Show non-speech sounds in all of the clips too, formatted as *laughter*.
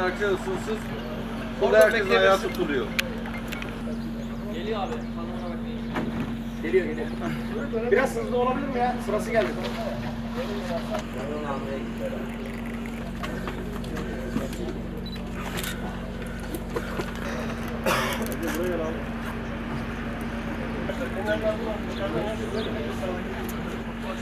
Herkes ısınsız. Burada herkesin ayağı tutuluyor. Biraz hızlı olabilir mi ya? Sırası geldi. Bırak.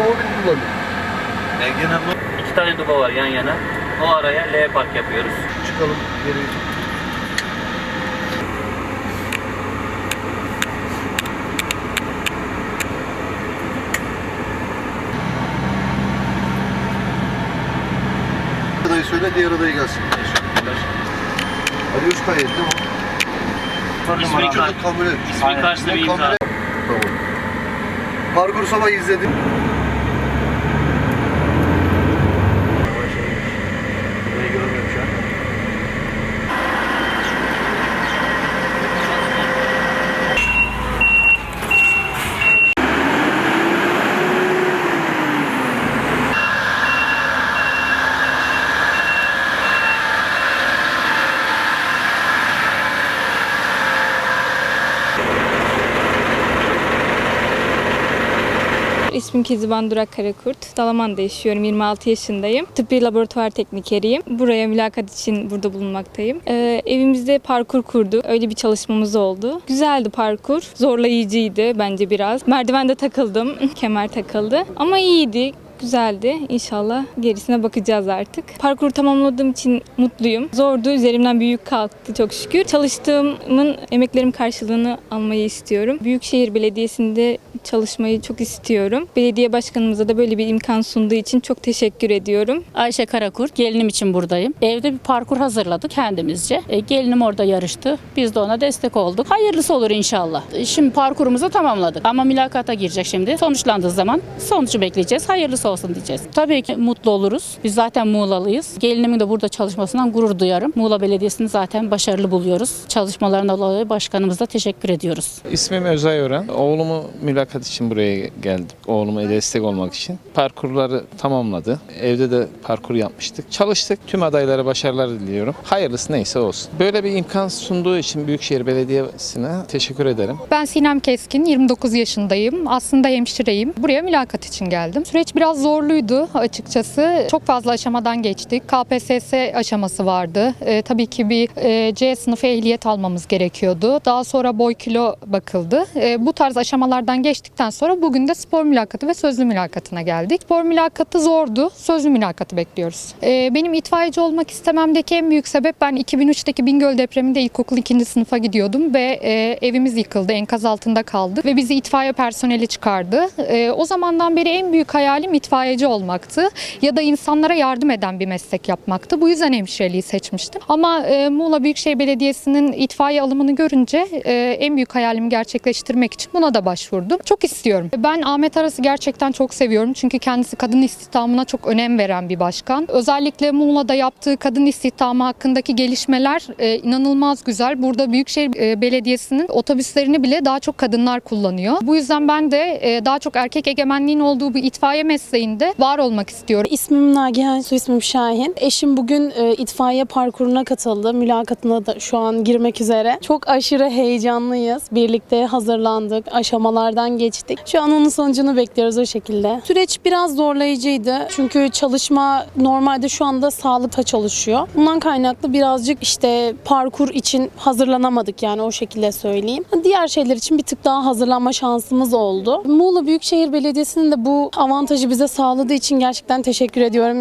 Otomobil kullanıyor. Engin abla. İki tane duba var yan yana. O araya L park yapıyoruz. Çıkalım geri. Adayı söyle diğer adayı gelsin. Ali Özkaya değil mi? İsmi, ismi karşısında bir imza. Tamam. Parkur sabah izledim. İsmim Keziban Durak Karakurt. Dalaman'da yaşıyorum. 26 yaşındayım. Tıbbi laboratuvar teknikeriyim. Buraya mülakat için burada bulunmaktayım. Ee, evimizde parkur kurdu. Öyle bir çalışmamız oldu. Güzeldi parkur. Zorlayıcıydı bence biraz. Merdivende takıldım. *laughs* Kemer takıldı. Ama iyiydi. Güzeldi. İnşallah gerisine bakacağız artık. Parkuru tamamladığım için mutluyum. Zordu. Üzerimden büyük kalktı çok şükür. Çalıştığımın emeklerim karşılığını almayı istiyorum. Büyükşehir Belediyesi'nde çalışmayı çok istiyorum. Belediye başkanımıza da böyle bir imkan sunduğu için çok teşekkür ediyorum. Ayşe Karakurt, gelinim için buradayım. Evde bir parkur hazırladık kendimizce. E, gelinim orada yarıştı. Biz de ona destek olduk. Hayırlısı olur inşallah. E, Şimdi parkurumuzu tamamladık. Ama mülakata girecek şimdi. Sonuçlandığı zaman sonucu bekleyeceğiz. Hayırlısı olsun diyeceğiz. Tabii ki mutlu oluruz. Biz zaten Muğla'lıyız. Gelinimin de burada çalışmasından gurur duyarım. Muğla Belediyesi'ni zaten başarılı buluyoruz. Çalışmalarına dolayı başkanımıza teşekkür ediyoruz. İsmim Özay Ören. Oğlumu mülakat için buraya geldim. Oğluma destek olmak için. Parkurları tamamladı. Evde de parkur yapmıştık. Çalıştık. Tüm adaylara başarılar diliyorum. Hayırlısı neyse olsun. Böyle bir imkan sunduğu için Büyükşehir Belediyesi'ne teşekkür ederim. Ben Sinem Keskin, 29 yaşındayım. Aslında hemşireyim. Buraya mülakat için geldim. Süreç biraz zorluydu açıkçası. Çok fazla aşamadan geçtik. KPSS aşaması vardı. Ee, tabii ki bir e, C sınıfı ehliyet almamız gerekiyordu. Daha sonra boy kilo bakıldı. Ee, bu tarz aşamalardan geçtikten sonra bugün de spor mülakatı ve sözlü mülakatına geldik. Spor mülakatı zordu. Sözlü mülakatı bekliyoruz. Ee, benim itfaiyeci olmak istememdeki en büyük sebep ben 2003'teki Bingöl depreminde ilkokul 2. sınıfa gidiyordum ve e, evimiz yıkıldı, enkaz altında kaldı ve bizi itfaiye personeli çıkardı. E, o zamandan beri en büyük hayalim itfaiyeci olmaktı ya da insanlara yardım eden bir meslek yapmaktı. Bu yüzden hemşireliği seçmiştim. Ama e, Muğla Büyükşehir Belediyesi'nin itfaiye alımını görünce e, en büyük hayalimi gerçekleştirmek için buna da başvurdum. Çok istiyorum. Ben Ahmet Aras'ı gerçekten çok seviyorum çünkü kendisi kadın istihdamına çok önem veren bir başkan. Özellikle Muğla'da yaptığı kadın istihdamı hakkındaki gelişmeler e, inanılmaz güzel. Burada Büyükşehir e, Belediyesi'nin otobüslerini bile daha çok kadınlar kullanıyor. Bu yüzden ben de e, daha çok erkek egemenliğin olduğu bu itfaiye mesleği mesleğinde var olmak istiyorum. İsmim Nagihan, soy ismim Şahin. Eşim bugün e, itfaiye parkuruna katıldı. Mülakatına da şu an girmek üzere. Çok aşırı heyecanlıyız. Birlikte hazırlandık, aşamalardan geçtik. Şu an onun sonucunu bekliyoruz o şekilde. Süreç biraz zorlayıcıydı. Çünkü çalışma normalde şu anda sağlıkta çalışıyor. Bundan kaynaklı birazcık işte parkur için hazırlanamadık yani o şekilde söyleyeyim. Diğer şeyler için bir tık daha hazırlanma şansımız oldu. Muğla Büyükşehir Belediyesi'nin de bu avantajı bize sağladığı için gerçekten teşekkür ediyorum.